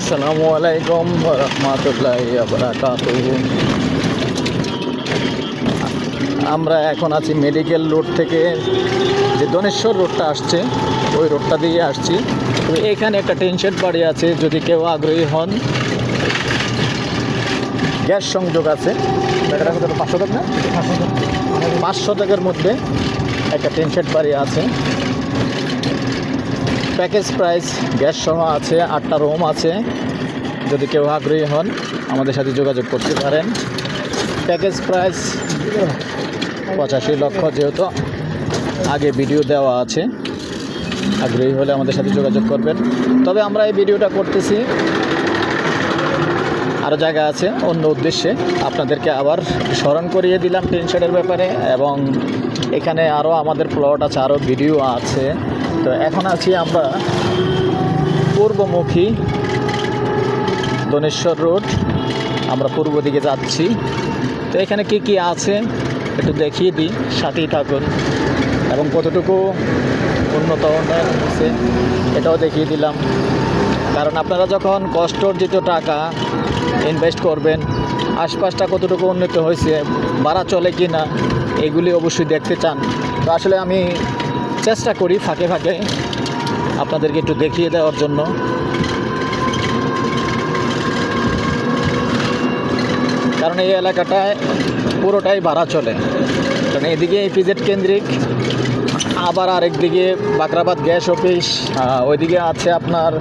আসসালামু আলাইকুম রহমতুল্লাহ আমরা এখন আছি মেডিকেল রোড থেকে, যে দনেশ্বর রোডটা আসছে, ওই রোডটা দিয়ে আসছি। তো এখানে একটা টেনশেড বাড়ি আছে, যদি কেউ আগ্রহী হন। গ্যাস সংযোগ আছে। পাঁচশো টাকা পাঁচশো টাকার মধ্যে একটা টেনশেড বাড়ি আছে। প্যাকেজ প্রাইস, গ্যাস সহ আছে, আটটা রুম আছে। যদি কেউ আগ্রহী হন, আমাদের সাথে যোগাযোগ করতে পারেন। প্যাকেজ প্রাইস পঁচাশি লক্ষ যেহেতু আগে ভিডিও দেওয়া আছে। আগ্রহী হলে আমাদের সাথে যোগাযোগ করবেন। তবে আমরা এই ভিডিওটা করতেছি। আরও জায়গা আছে, অন্য উদ্দেশ্যে আপনাদেরকে আবার স্মরণ করিয়ে দিলাম টেনশনের ব্যাপারে। এবং এখানে আরও আমাদের প্লট আছে আরও ভিডিও আছে। তো এখন আছি আমরা পূর্বমুখী দনেশ্বর রোড। আমরা পূর্ব দিকে যাচ্ছি। তো এখানে কি কি আছে একটু দেখিয়ে দিই, সাথেই থাকুন। এবং কতটুকু উন্নত উন্নয়ন হয়েছে এটাও দেখিয়ে দিলাম। কারণ আপনারা যখন কষ্ট অর্জিত টাকা ইনভেস্ট করবেন, আশপাশটা কতটুকু উন্নত হয়েছে, বাড়া চলে কি না এগুলি অবশ্যই দেখতে চান। তো আসলে আমি চেষ্টা করি ফাঁকে ফাঁকে আপনাদেরকে একটু দেখিয়ে দেওয়ার জন্য। কারণ এই এলাকাটায় পুরোটাই ভাড়া চলে। কারণ এদিকে এপিজেড কেন্দ্রিক, আবার আরেকদিকে বাকরাবাদ গ্যাস অফিস ওইদিকে আছে আপনার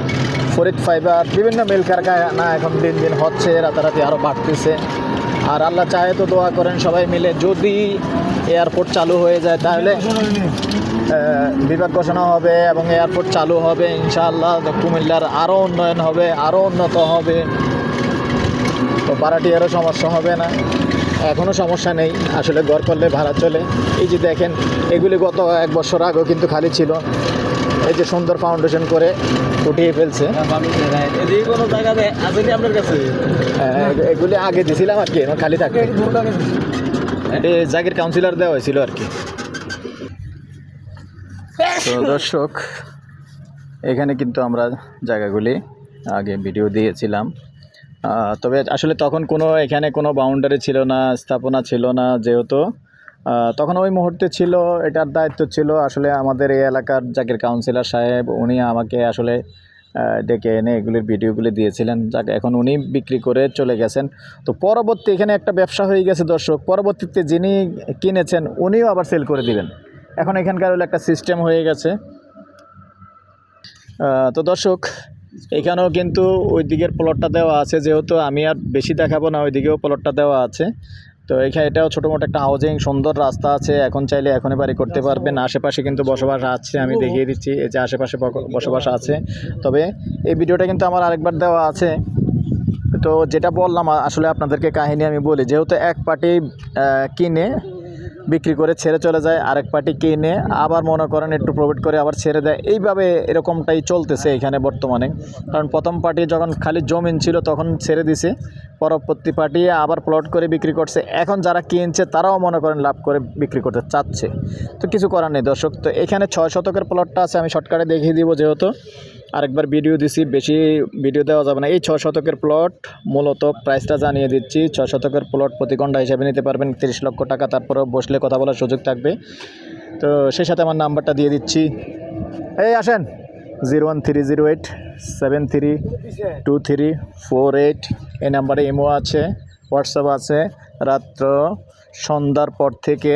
ফরিদ ফাইবার, বিভিন্ন মিল কারখানা এখন দিন দিন হচ্ছে, রাতারাতি আরও বাড়তেছে। আর আল্লাহ চাহে তো দোয়া করেন সবাই মিলে যদি এয়ারপোর্ট চালু হয়ে যায় তাহলে বিভাগ ঘোষণা হবে এবং এয়ারপোর্ট চালু হবে ইনশাআল্লাহ। কুমিল্লার আরও উন্নয়ন হবে আরও উন্নত হবে। তো ভাড়াটিয়ারও সমস্যা হবে না। এখনও সমস্যা নেই। আসলে ঘর করলে ভাড়া চলে। এই যে দেখেন এগুলি গত এক বছর আগেও কিন্তু খালি ছিল। এই যে সুন্দর ফাউন্ডেশন করে উঠিয়ে ফেলছে। হ্যাঁ, এগুলি আগে দিছিলাম আর কি খালি থাকে এটি জাগির কাউন্সিলর দেওয়া হয়েছিল আর কি। তো দর্শক, এখানে কিন্তু আমরা জায়গাগুলি আগে ভিডিও দিয়েছিলাম। তবে আসলে তখন কোনো, এখানে কোনো বাউন্ডারি ছিল না, স্থাপনা ছিল না যেহেতু। তখন ওই মুহূর্তে ছিল, এটার দায়িত্ব ছিল আসলে আমাদের এই এলাকার জাকির কাউন্সিলর সাহেব, উনি আমাকে আসলে ডেকে এনে এগুলির ভিডিওগুলি দিয়েছিলেন। যাকে, এখন উনি বিক্রি করে চলে গেছেন। তো পরবর্তী এখানে একটা ব্যবসা হয়ে গেছে দর্শক, পরবর্তীতে যিনি কিনেছেন, উনিও আবার সেল করে দিবেন। এখন এখানকার হলো একটা সিস্টেম হয়ে গেছে। তো দর্শক, এখানেও কিন্তু ওই দিকের প্লটটা দেওয়া আছে, যেহেতু আমি আর বেশি দেখাবো না ওই দিকেও প্লটটা দেওয়া আছে। তো এখানে এটাও ছোটো মোটো একটা হাউজিং সুন্দর রাস্তা আছে, এখন চাইলে এখনই বাড়ি করতে পারবেন। আশেপাশে কিন্তু বসবাস আছে, আমি দেখিয়ে দিচ্ছি, এই যে আশেপাশে বসবাস আছে। তবে এই ভিডিওটা কিন্তু আমার আরেকবার দেওয়া আছে। তো যেটা বললাম আসলে আপনাদেরকে কাহিনী আমি বলি, যেহেতু এক পার্টি কিনে বিক্রি করে ছেড়ে চলে যায়, আরেক পার্টি কিনে আবার মনে করেন একটু প্রফিট করে আবার ছেড়ে দেয়। এইভাবে এরকমটাই চলতেছে এখানে বর্তমানে। কারণ প্রথম পার্টি যখন খালি জমিন ছিল তখন ছেড়ে দিছে, পরবর্তী পার্টি আবার প্লট করে বিক্রি করছে। এখন যারা কিনছে তারাও মনে করেন লাভ করে বিক্রি করতে চাচ্ছে। তো কিছু করার নেই দর্শক। তো এখানে ছয় শতকের প্লটটা আছে, আমি শর্টকাটে দেখিয়ে দিব যেহেতু। আরেকবার ভিডিও দিছি, বেশি ভিডিও দেওয়া যাবে না। এই ছয় শতকের প্লট মূলত প্রাইসটা জানিয়ে দিচ্ছি। ছয় শতকের প্লট প্রতি ঘণ্টা হিসাবে নিতে পারবেন, তিরিশ লক্ষ টাকা। তারপরেও বসলে কথা বলার সুযোগ থাকবে। তো সেই সাথে আমার নাম্বারটা দিয়ে দিচ্ছি। এই আসেন zero one three zero eight seven three two three four eight এই নাম্বারে ইমো আছে, হোয়াটসঅ্যাপ আছে। রাত্র সন্ধ্যার পর থেকে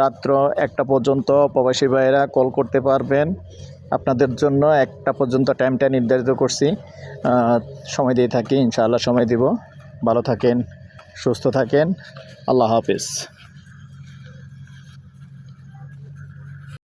রাত্র একটা পর্যন্ত প্রবাসী ভাইয়েরা কল করতে পারবেন। আপনাদের জন্য একটা পর্যন্ত টাইমটা নির্ধারিত করছি। সময় দিয়ে থাকি, ইনশাআল্লাহ সময় দিব। ভালো থাকেন, সুস্থ থাকেন। আল্লাহ হাফিজ।